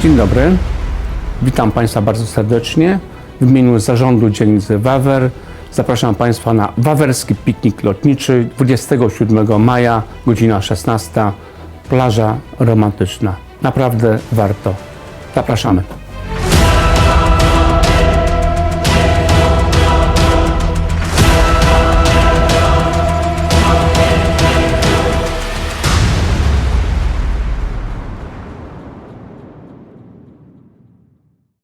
Dzień dobry. Witam Państwa bardzo serdecznie. W imieniu zarządu dzielnicy Wawer zapraszam Państwa na wawerski piknik lotniczy 27 maja, godzina 16. Plaża romantyczna. Naprawdę warto. Zapraszamy.